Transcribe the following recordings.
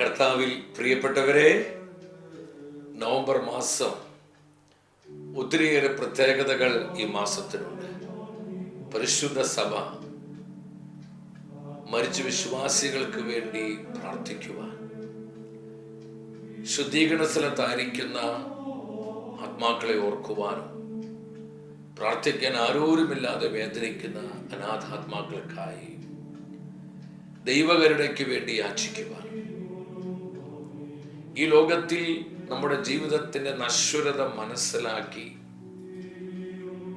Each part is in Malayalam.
കർത്താവിൽ പ്രിയപ്പെട്ടവരെ നവംബർ മാസം ഒത്തിരിയേറെ പ്രത്യേകതകൾ ഈ മാസത്തിനുണ്ട്. പരിശുദ്ധ സഭ മരിച്ച വിശ്വാസികൾക്ക് വേണ്ടി പ്രാർത്ഥിക്കുവാൻ. ശുദ്ധീകരണ സ്ഥലത്തായിരിക്കുന്ന ആത്മാക്കളെ ഓർക്കുവാനും പ്രാർത്ഥിക്കാൻ ആരോരുമില്ലാതെ വേദനിക്കുന്ന അനാഥാത്മാക്കൾക്കായി ദൈവകരുണയ്ക്ക് വേണ്ടി യാചിക്കുവാൻ ഈ ലോകത്തിൽ നമ്മുടെ ജീവിതത്തിന്റെ നശ്വരത മനസ്സിലാക്കി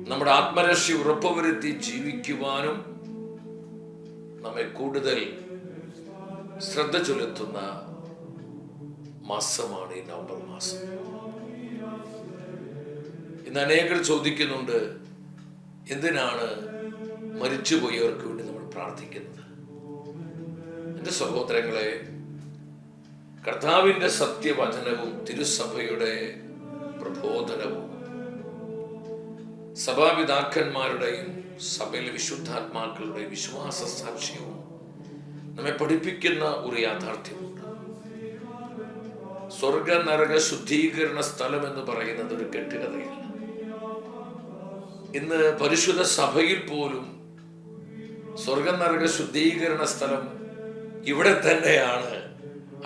നമ്മുടെ ആത്മരക്ഷി ഉറപ്പുവരുത്തി ജീവിക്കുവാനും നമ്മെ കൂടുതൽ ശ്രദ്ധ ചൊലുത്തുന്ന മാസമാണ് ഈ നവംബർ മാസം. ഇന്ന് അനേകർ ചോദിക്കുന്നുണ്ട് എന്തിനാണ് മരിച്ചുപോയവർക്ക് വേണ്ടി നമ്മൾ പ്രാർത്ഥിക്കുന്നത്? എന്റെ സഹോദരങ്ങളെ കർത്താവിന്റെ സത്യവചനവും തിരുസഭയുടെ പ്രബോധനവും. സഭാപിതാക്കന്മാരുടെയും സഭയിലെ വിശുദ്ധാത്മാക്കളുടെ വിശ്വാസ സാക്ഷ്യവും നമ്മെ പഠിപ്പിക്കുന്ന ഒരു യാഥാർത്ഥ്യമുണ്ട്. സ്വർഗ നരക ശുദ്ധീകരണ സ്ഥലം എന്ന് പറയുന്നത് ഒരു കെട്ടുകഥയല്ല. ഇന്ന് പരിശുദ്ധ സഭയിൽ പോലും സ്വർഗ നരക ശുദ്ധീകരണ സ്ഥലം ഇവിടെ തന്നെയാണ്.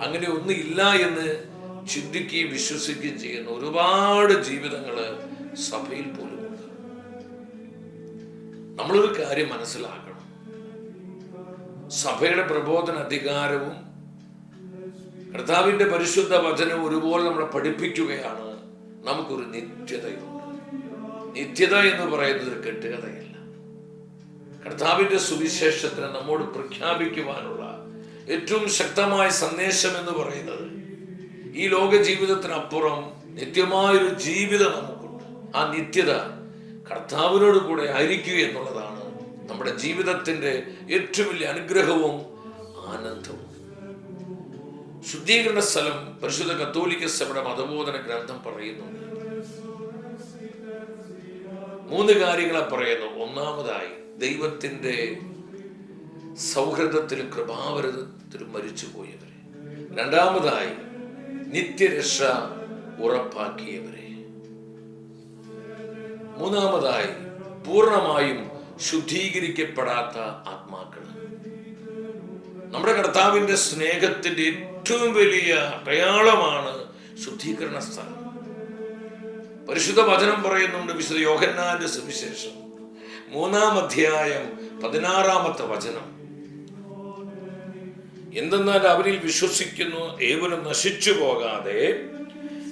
അങ്ങനെ ഒന്നില്ല എന്ന് ചിന്തിക്കുകയും വിശ്വസിക്കുകയും ചെയ്യുന്ന ഒരുപാട് ജീവിതങ്ങൾ സഭയിൽ പോലും നമ്മളൊരു കാര്യം മനസ്സിലാക്കണം. സഭയുടെ പ്രബോധന അധികാരവും കർത്താവിന്റെ പരിശുദ്ധ വചനവും ഒരുപോലെ നമ്മളെ പഠിപ്പിക്കുകയാണ്. നമുക്കൊരു നിത്യതയുണ്ട്. നിത്യത എന്ന് പറയുന്നത് ഒരു കെട്ടുകഥയല്ല. കർത്താവിന്റെ സുവിശേഷത്തിന് നമ്മോട് പ്രഖ്യാപിക്കുവാനുള്ള ഏറ്റവും ശക്തമായ സന്ദേശം എന്ന് പറയുന്നത് ഈ ലോക ജീവിതത്തിനപ്പുറം നിത്യമായൊരു ജീവിതം നമുക്കുണ്ട്. ആ നിത്യത കർത്താവിനോട് കൂടെ ആയിരിക്കുക എന്നുള്ളതാണ് നമ്മുടെ ജീവിതത്തിന്റെ ഏറ്റവും വലിയ അനുഗ്രഹവും ആനന്ദവും. ശുദ്ധീകരണ സ്ഥലം പരിശുദ്ധ കത്തോലിക്ക സഭയുടെ മതബോധന ഗ്രന്ഥം പറയുന്നു. മൂന്ന് കാര്യങ്ങളെ പറയുന്നു. ഒന്നാമതായി ദൈവത്തിന്റെ സൗഹൃദത്തിലും കൃപാവരതത്തിലും മരിച്ചുപോയവരെ. രണ്ടാമതായി നിത്യരക്ഷ ഉറപ്പാക്കിയവരെ. മൂന്നാമതായി പൂർണമായും ശുദ്ധീകരിക്കപ്പെടാത്ത ആത്മാക്കൾ. നമ്മുടെ കർത്താവിന്റെ സ്നേഹത്തിന്റെ ഏറ്റവും വലിയ അടയാളമാണ് ശുദ്ധീകരണ സ്ഥലം. പരിശുദ്ധ വചനം പറയുന്നുണ്ട് വിശുദ്ധ യോഹന്നാന്റെ സുവിശേഷം. മൂന്നാം അധ്യായം പതിനാറാമത്തെ വചനം. എന്തെന്നാൽ അവരിൽ വിശ്വസിക്കുന്നു ഏവരും നശിച്ചു പോകാതെ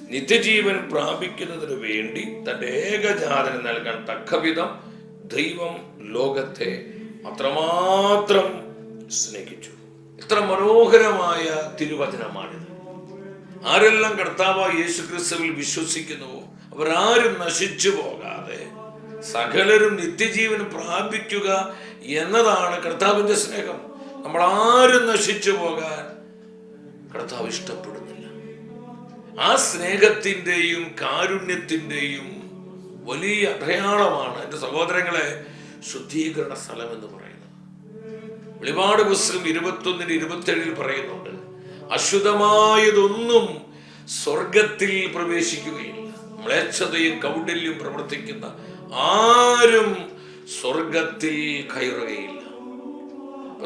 നിത്യജീവൻ പ്രാപിക്കുന്നതിന് വേണ്ടി തന്റെ ഏകജാതന് നൽകാൻ തക്കവിധം ദൈവം ലോകത്തെ അത്രമാത്രം സ്നേഹിച്ചു. എത്ര മനോഹരമായ തിരുവചനമാണിത്. ആരെല്ലാം കർത്താവ് യേശു ക്രിസ്തുവിൽ വിശ്വസിക്കുന്നുവോ അവരാരും നശിച്ചു പോകാതെ സകലരും നിത്യജീവൻ പ്രാപിക്കുക എന്നതാണ് കർത്താവിന്റെ സ്നേഹം. നമ്മൾ ആരും നശിച്ചു പോകാൻ കർത്താവ് ഇഷ്ടപ്പെടുന്നില്ല. ആ സ്നേഹത്തിന്റെയും കാരുണ്യത്തിന്റെയും വലിയ അടയാളമാണ് എന്റെ സഹോദരങ്ങളെ ശുദ്ധീകരണ സ്ഥലം എന്ന് പറയുന്നത്. വെളിപാട് പുസ്തകം ഇരുപത്തൊന്നിന് ഇരുപത്തേഴിൽ പറയുന്നുണ്ട് അശുദ്ധമായതൊന്നും സ്വർഗത്തിൽ പ്രവേശിക്കുകയില്ല. മ്ലേച്ഛതയും കൗണ്ടല്യം പ്രവർത്തിക്കുന്ന ആരും സ്വർഗത്തിൽ കയറുകയില്ല.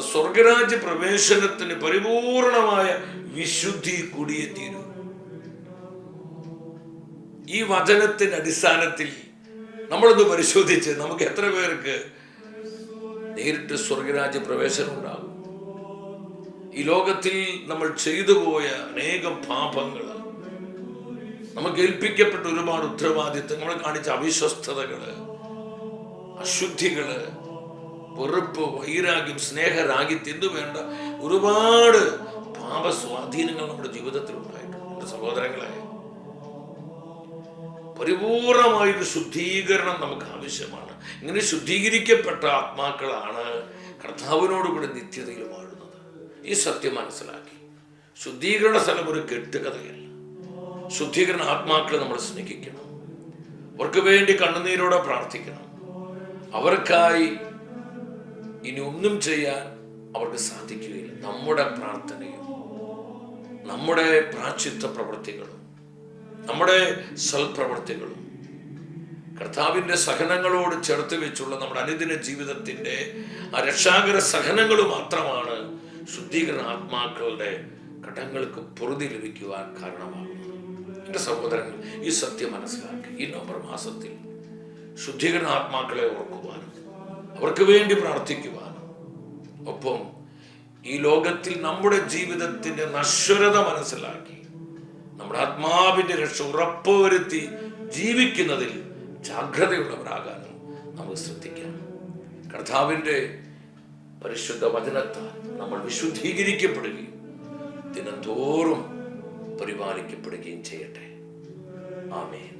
സ്വർഗരാജ്യ പ്രവേശനത്തിന് പരിപൂർണമായ വിശുദ്ധി കൂടിയെത്തിയിരുന്നു ഈ വചനത്തിന്റെ അടിസ്ഥാനത്തിൽ നമ്മളൊന്ന് പരിശോധിച്ച് നമുക്ക് എത്ര പേർക്ക് നേരിട്ട് സ്വർഗരാജ്യ പ്രവേശനം ഉണ്ടാകും? ഈ ലോകത്തിൽ നമ്മൾ ചെയ്തു പോയ അനേകം പാപങ്ങൾ നമുക്ക് ഏൽപ്പിക്കപ്പെട്ട ഒരുപാട് ഉത്തരവാദിത്തങ്ങൾ കാണിച്ച അവിശ്വസ്തതകൾ അശുദ്ധികൾ വെറുപ്പ് വൈരാഗ്യം സ്നേഹരാഗിത്യം എന്തു വേണ്ട ഒരുപാട് പാപസ്വാധീനങ്ങൾ നമ്മുടെ ജീവിതത്തിൽ ഉണ്ടായിട്ടുണ്ട്. സഹോദരങ്ങളെ പരിപൂർണമായൊരു ശുദ്ധീകരണം നമുക്ക് ആവശ്യമാണ്. ഇങ്ങനെ ശുദ്ധീകരിക്കപ്പെട്ട ആത്മാക്കളാണ് കർത്താവിനോടുകൂടി നിത്യതയിൽ വാഴുന്നത്. ഈ സത്യം മനസ്സിലാക്കി. ശുദ്ധീകരണ സ്ഥലം ഒരു കെട്ടുകഥയല്ല. ശുദ്ധീകരണ ആത്മാക്കളെ നമ്മൾ സ്നേഹിക്കണം. അവർക്ക് വേണ്ടി കണ്ണുനീരോടെ പ്രാർത്ഥിക്കണം. അവർക്കായി ഇനി ഒന്നും ചെയ്യാൻ അവർക്ക് സാധിക്കുകയില്ല. നമ്മുടെ പ്രാർത്ഥനയും നമ്മുടെ പ്രാചിത്വ പ്രവൃത്തികളും നമ്മുടെ സൽപ്രവൃത്തികളും കർത്താവിന്റെ സഹനങ്ങളോട് ചേർത്ത് വെച്ചുള്ള നമ്മുടെ അനുദിന ജീവിതത്തിന്റെ ആ രക്ഷാകര സഹനങ്ങൾ മാത്രമാണ് ശുദ്ധീകരണ ആത്മാക്കളുടെ ഘടങ്ങൾക്ക് പൊറുതി ലഭിക്കുവാൻ കാരണമാകുന്നത്. എന്റെ സഹോദരങ്ങൾ ഈ സത്യം മനസ്സിലാക്കി. ഈ നവംബർ മാസത്തിൽ ശുദ്ധീകരണ ആത്മാക്കളെ ഓർക്കുവാനും അവർക്ക് വേണ്ടി പ്രാർത്ഥിക്കുവാനും. ഒപ്പം ഈ ലോകത്തിൽ നമ്മുടെ ജീവിതത്തിന്റെ നശ്വരത മനസ്സിലാക്കി നമ്മുടെ ആത്മാവിന്റെ രക്ഷ ഉറപ്പുവരുത്തി ജീവിക്കുന്നതിൽ ജാഗ്രതയുള്ളവരാകാനും നമുക്ക് ശ്രദ്ധിക്കാം. കർത്താവിന്റെ പരിശുദ്ധ വചനത്താൽ നമ്മൾ വിശുദ്ധീകരിക്കപ്പെടുകയും ദിനംതോറും പരിപാലിക്കപ്പെടുകയും ചെയ്യട്ടെ. ആമേൻ.